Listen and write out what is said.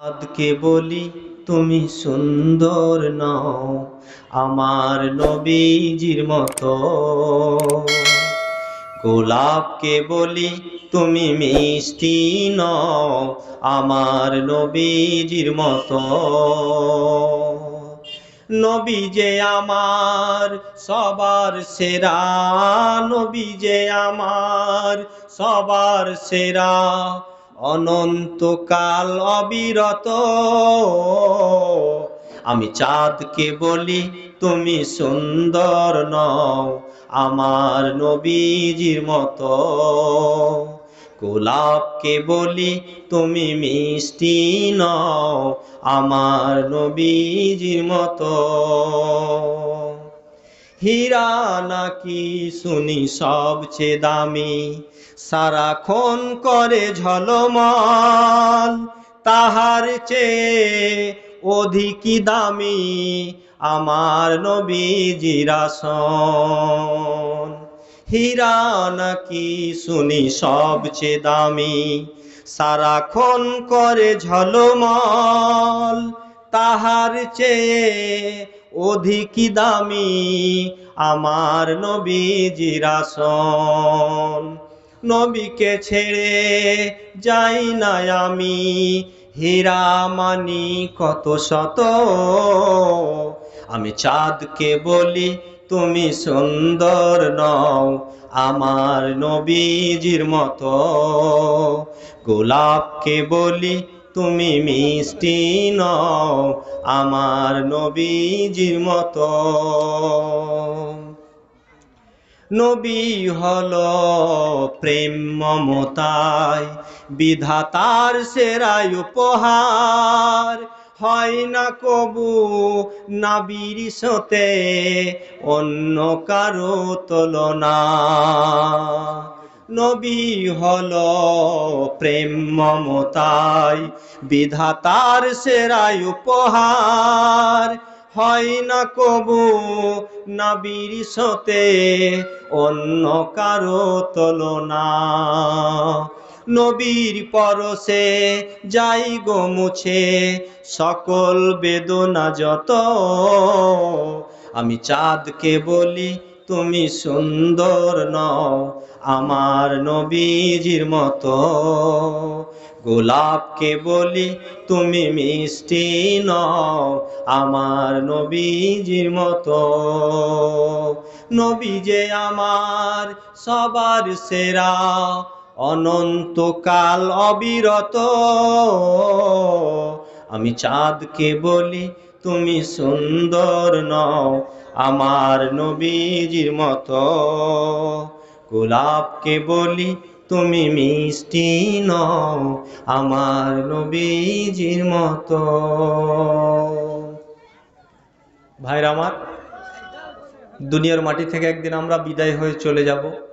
আদকে বলি, তুমি সুন্দর নও আমার নবীজির মতো। গোলাপকে বলি, তুমি মিষ্টি নও আমার নবীজির মতো। নবী যে আমার, সবার সেরা নবী যে আমার, সবার সেরা অনন্তকাল অবিরত। আমি চাঁদকে বলি, তুমি সুন্দর নও, আমার নবীজির মতো। গোলাপকে বলি, তুমি মিষ্টি নও, আমার নবীজির মতো। হীরা নাকি শুনি সবচেয়ে দামি? সারা সারাক্ষণ করে ঝলমল, তাহার চেয়ে অধিকই দামি আমার নবীজির আসন। হীরা নাকি শুনি সবচেয়ে দামি? সারা সারাক্ষণ করে ঝলমল, তাহার চেয়ে অধিকই দামি আমার নবীজির আসন। নবীকে ছেড়ে যাই না আমি, হীরা মানি কত শত। আমি চাঁদকে বলি, তুমি সুন্দর নও আমার নবীজির মতো। গোলাপকে বলি তুমি মিষ্টি নও আমার নবীজির মতো। নবী হল প্রেম মমতায়, বিধাতার সেরাই উপহার। হয় না কবু নাবির সতে অন্য কারও তুলনা। নবী হল প্রেম মমতায় বিধাতার সেরাই উপহার। হয় না কবু নবীর সতে অন্য কারও তুলনা। নবীর পরশে যাই গো মুছে, সকল বেদনা যত। আমি চাঁদকে বলি তুমি সুন্দর নও, আমার নবীজির মতো। গোলাপকে বলি তুমি মিষ্টি নও, আমার নবীজির মতো। নবী যে আমার সবার সেরা, অনন্তকাল অবিরত। আমি চাঁদকে বলি তুমি সুন্দর নও, আমার নবীজির মতো। গোলাপকে বলি তুমি মিষ্টি নও, আমার নবীজির মতো। ভাইরা আমার, দুনিয়ার মাটি থেকে একদিন আমরা বিদায় হয়ে চলে যাব।